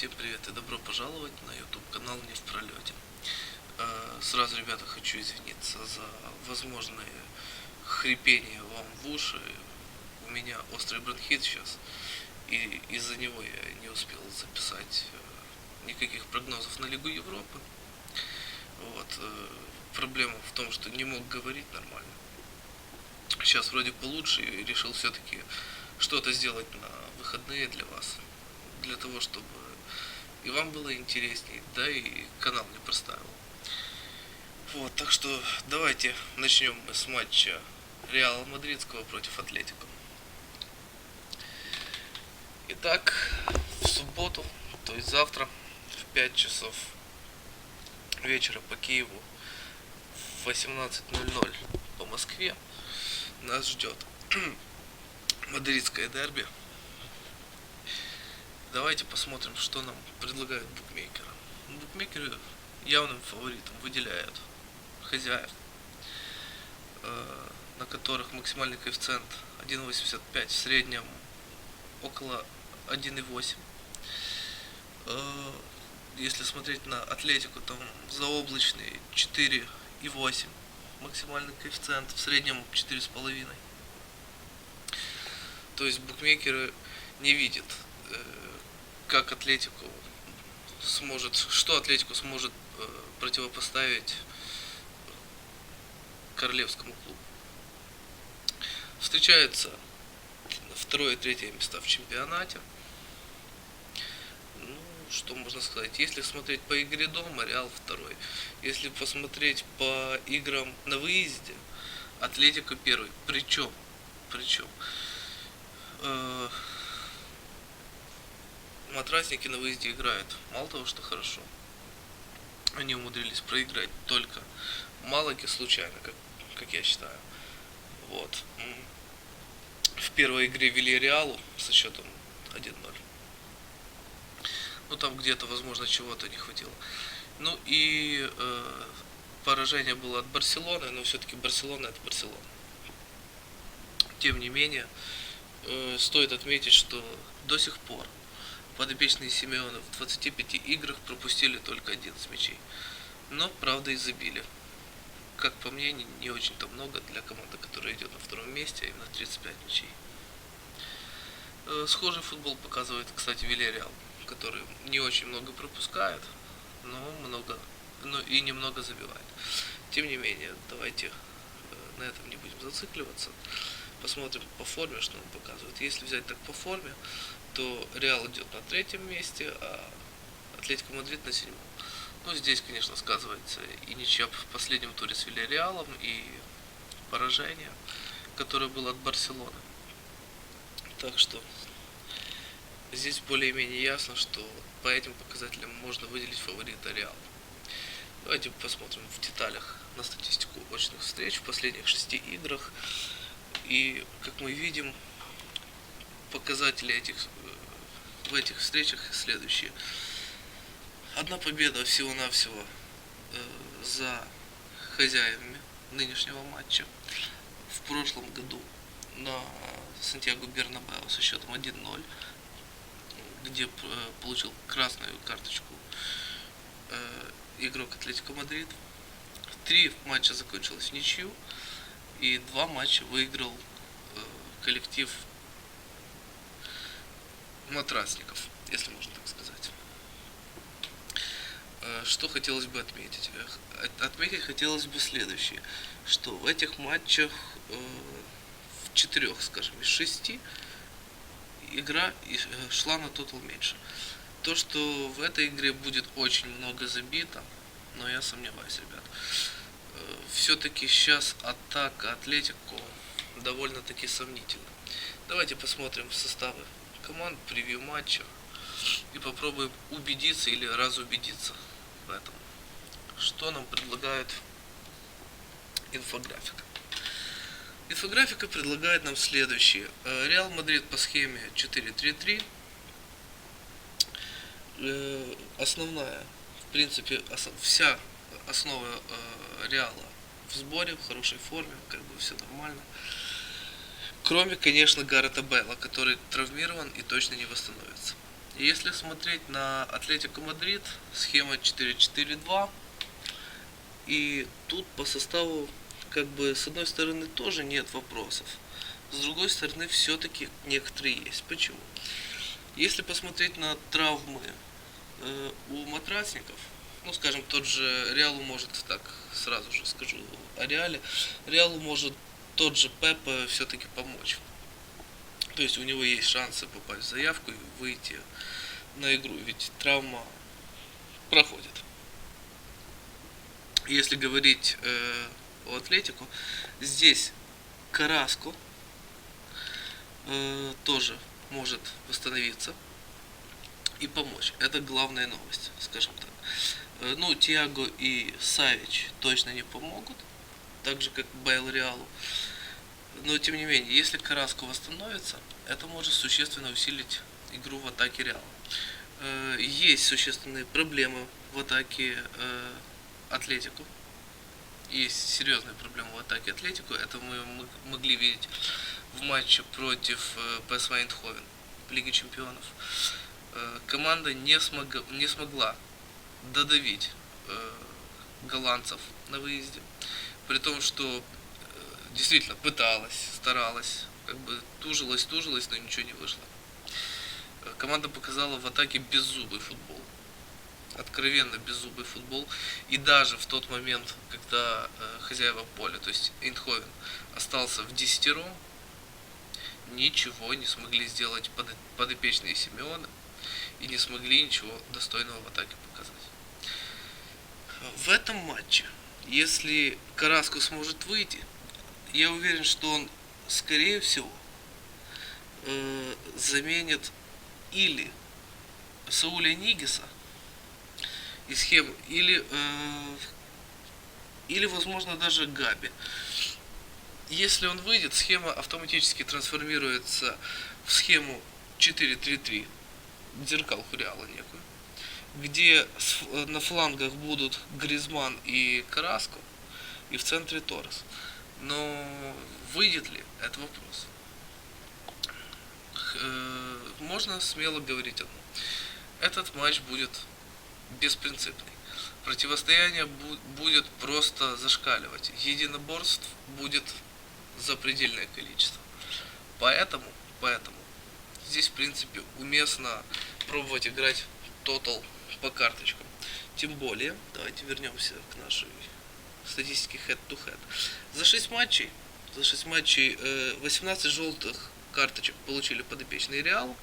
Всем привет и добро пожаловать на YouTube канал Не в пролете. Э, Сразу, ребята, хочу извиниться за возможное хрипение вам в уши. У меня острый бронхит сейчас, и из-за него я не успел записать э, никаких прогнозов на Лигу Европы. Вот. э, Проблема в том, что не мог говорить нормально. Сейчас вроде получше и решил все-таки что-то сделать на выходные для вас. Для того, чтобы и вам было интереснее, да и канал не проставил. Вот, так что давайте начнем мы с матча Реала Мадридского против Атлетико. Итак, в субботу, то есть завтра, в 5 часов вечера по Киеву, в 18.00 по Москве, нас ждет мадридское дерби. Давайте посмотрим, что нам предлагают букмекеры. Букмекеры явным фаворитом выделяют хозяев, э, на которых максимальный коэффициент 1.85, в среднем около 1.8. Э, Если смотреть на Атлетику, там заоблачный 4.8 максимальный коэффициент, в среднем 4,5. То есть букмекеры не видят, э, как Атлетику сможет, что Атлетику сможет э, противопоставить Королевскому клубу. Встречаются второе и третье места в чемпионате. Ну, что можно сказать? Если смотреть по игре дома, Реал второй. Если посмотреть по играм на выезде, Атлетика первый. Причем, причем, э, матрасники на выезде играют. Мало того, что хорошо. Они умудрились проиграть только Малаге случайно, как, как я считаю. Вот. В первой игре вели Реалу со счетом 1-0. Ну там где-то, возможно, чего-то не хватило. Ну и э, поражение было от Барселоны, но все-таки Барселона это Барселона. Тем не менее, э, стоит отметить, что до сих пор подопечные Симеона в 25 играх пропустили только 11 мячей. Но, правда, и забили. Как по мне, не, очень-то много для команды, которая идет на втором месте, а именно 35 мячей. Э, Схожий футбол показывает, кстати, Вильяреал, который не очень много пропускает, но много, но и немного забивает. Тем не менее, давайте э, на этом не будем зацикливаться. Посмотрим по форме, что он показывает. Если взять так по форме, то Реал идет на третьем месте, а Атлетико Мадрид на седьмом. Ну, здесь, конечно, сказывается и ничья в последнем туре с Вильяреалом, и поражение, которое было от Барселоны. Так что здесь более-менее ясно, что по этим показателям можно выделить фаворита Реала. Давайте посмотрим в деталях на статистику очных встреч в последних шести играх. И, как мы видим, показатели этих, э, в этих встречах следующие. Одна победа всего-навсего э, за хозяевами нынешнего матча. В прошлом году на Сантьяго Бернабео со счетом 1-0, где э, получил красную карточку игрок Атлетико Мадрид. Три матча закончилось в ничью, и два матча выиграл коллектив матрасников, если можно так сказать. Э, Что хотелось бы отметить? Э, Отметить хотелось бы следующее, что в этих матчах, э, в четырех, скажем, из шести, игра шла на тотал меньше. То, что в этой игре будет очень много забито, но я сомневаюсь, ребят. Все-таки сейчас атака Атлетико довольно-таки сомнительна. Давайте посмотрим составы команд, превью матча и попробуем убедиться или разубедиться в этом. Что нам предлагает инфографика? Инфографика предлагает нам следующее. Э, Реал Мадрид по схеме 4-3-3. Э, Основная, в принципе, вся основа э, Реала в сборе, в хорошей форме, как бы все нормально. Кроме, конечно, Гаррета Белла, который травмирован и точно не восстановится. Если смотреть на Атлетико Мадрид, схема 4-4-2. И тут по составу, как бы, с одной стороны, тоже нет вопросов. С другой стороны, все-таки некоторые есть. Почему? Если посмотреть на травмы э, у матрасников, ну, скажем, тот же Реалу может, так, сразу же скажу о Реале, Реалу может тот же Пепе все-таки помочь. То есть у него есть шансы попасть в заявку и выйти на игру, ведь травма проходит. Если говорить э, о Атлетику, здесь Караско э, тоже может восстановиться и помочь. Это главная новость, скажем так. Э, ну, Тиаго и Савич точно не помогут, так же как Байл Реалу. Но тем не менее, если Караско восстановится, это может существенно усилить игру в атаке Реала. Э, есть существенные проблемы в атаке э, Атлетику. Есть серьезные проблемы в атаке Атлетику. Это мы могли видеть в матче против ПСВ Эйндховен в Лиге Чемпионов. Команда не, смог, не смогла додавить э, голландцев на выезде. При том, что э, действительно пыталась, старалась, как бы тужилась, тужилась, но ничего не вышло. Э, команда показала в атаке беззубый футбол. Откровенно беззубый футбол. И даже в тот момент, когда э, хозяева поля, то есть Эйнховен, остался в десятером, ничего не смогли сделать под, подопечные Симеона и не смогли ничего достойного в атаке показать в этом матче, если Караско сможет выйти, я уверен, что он, скорее всего, э, заменит или Сауля Нигиса и схему, или, э, или, возможно, даже Габи. Если он выйдет, схема автоматически трансформируется в схему 4-3-3, зеркалку Реала некую где э, на флангах будут Гризман и Караско, и в центре Торрес. Но выйдет ли, это вопрос. Э, можно смело говорить одно. Этот матч будет беспринципный. Противостояние будет просто зашкаливать. Единоборств будет запредельное количество. Поэтому, поэтому здесь, в принципе, уместно пробовать играть тотал по карточкам. Тем более, давайте вернемся к нашей статистике head-to-head. За 6 матчей, за 6 матчей 18 э, желтых карточек получили подопечные Реал,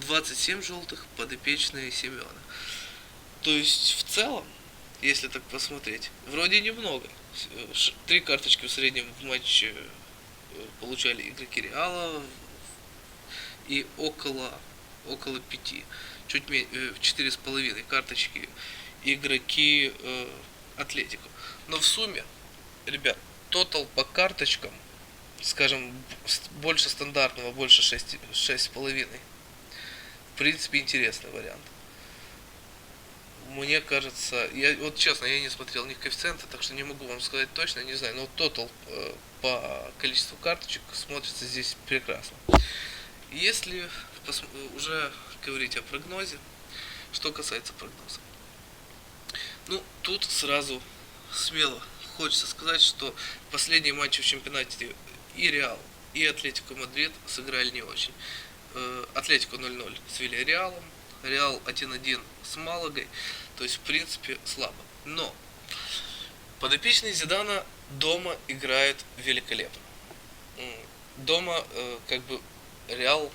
27 желтых подопечные Семена. То есть в целом, если так посмотреть, вроде немного. Три карточки в среднем в матче э, получали игроки Реала и около, около пяти чуть меньше, э, четыре с половиной карточки игроки э, Атлетику. Но в сумме, ребят, тотал по карточкам, скажем, больше стандартного, больше шесть шесть с половиной. В принципе, интересный вариант. Мне кажется, я вот честно, я не смотрел ни коэффициенты, так что не могу вам сказать точно, не знаю, но тотал э, по количеству карточек смотрится здесь прекрасно. Если уже говорить о прогнозе. Что касается прогноза. Ну, тут сразу смело хочется сказать, что последние матчи в чемпионате и Реал, и Атлетико Мадрид сыграли не очень. Э, Атлетико 0-0 с Вильяреалом, Реал 1-1 с Малагой, то есть в принципе слабо. Но подопечный Зидана дома играет великолепно. Дома э, как бы Реал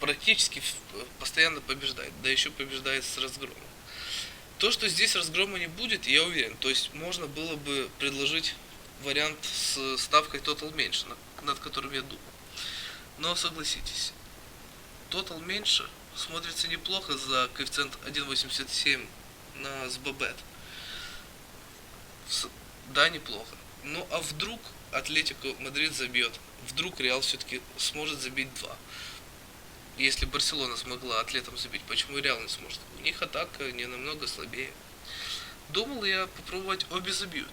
практически постоянно побеждает, да еще побеждает с разгромом. То, что здесь разгрома не будет, я уверен. То есть можно было бы предложить вариант с ставкой Total меньше, над которым я думал. Но согласитесь, Total меньше смотрится неплохо за коэффициент 1.87 на СББет. Да, неплохо. Ну а вдруг Атлетико Мадрид забьет? Вдруг Реал все-таки сможет забить 2? Если Барселона смогла атлетам забить, почему Реал не сможет? У них атака не намного слабее. Думал я попробовать обе забьют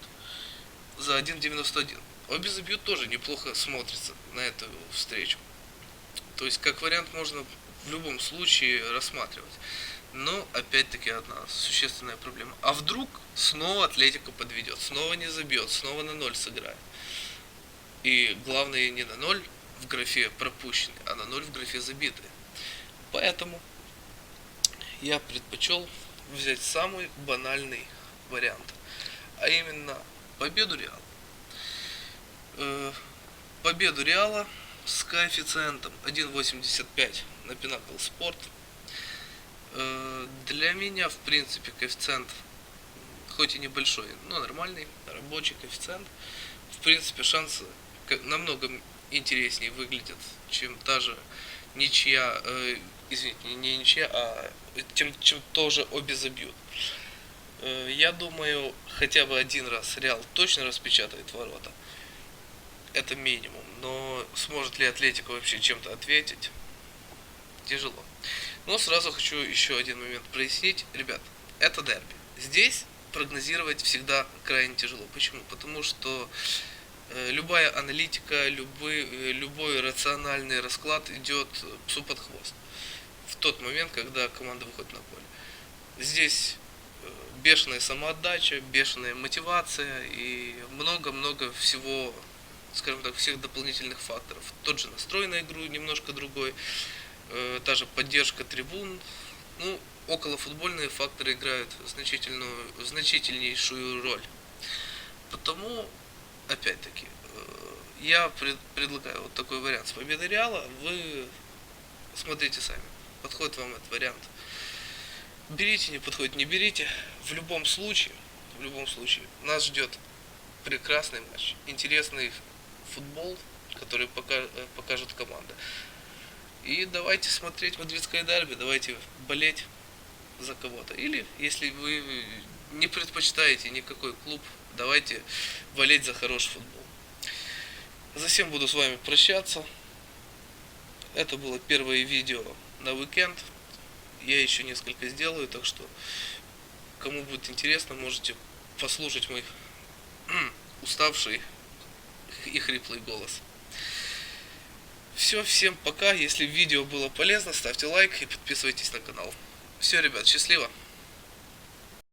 за 1.91. Обе забьют тоже неплохо смотрится на эту встречу. То есть, как вариант, можно в любом случае рассматривать. Но опять-таки одна существенная проблема. А вдруг снова Атлетика подведет, снова не забьет, снова на ноль сыграет. И главное не на ноль в графе пропущенные, а на ноль в графе забитые. Поэтому я предпочел взять самый банальный вариант, а именно победу Реала. Э, победу Реала с коэффициентом 1.85 на Pinnacle Sport. Э, для меня, в принципе, коэффициент, хоть и небольшой, но нормальный, рабочий коэффициент. В принципе, шансы намного интереснее выглядят, чем та же ничья, э, извините, не ничья, а тем, чем тоже обе забьют. Э, я думаю, хотя бы один раз Реал точно распечатает ворота. Это минимум. Но сможет ли Атлетика вообще чем-то ответить? Тяжело. Но сразу хочу еще один момент прояснить. Ребят, это дерби. Здесь прогнозировать всегда крайне тяжело. Почему? Потому что э, любая аналитика, любой, э, любой рациональный расклад идет псу под хвост. В тот момент, когда команда выходит на поле. Здесь э, бешеная самоотдача, бешеная мотивация и много-много всего скажем так, всех дополнительных факторов. Тот же настрой на игру немножко другой, э, та же поддержка трибун. Ну, около футбольные факторы играют значительную, значительнейшую роль. Потому, опять-таки, э, я пред, предлагаю вот такой вариант с победой Реала. Вы смотрите сами, подходит вам этот вариант. Берите, не подходит, не берите. В любом случае, в любом случае, нас ждет прекрасный матч, интересный футбол, который пока, покажет команда. И давайте смотреть мадридское дерби, давайте болеть за кого-то. Или, если вы не предпочитаете никакой клуб, давайте болеть за хороший футбол. За всем буду с вами прощаться. Это было первое видео на уикенд. Я еще несколько сделаю, так что кому будет интересно, можете послушать мой уставший и хриплый голос. Все, всем пока. Если видео было полезно, ставьте лайк и подписывайтесь на канал. Все, ребят, счастливо.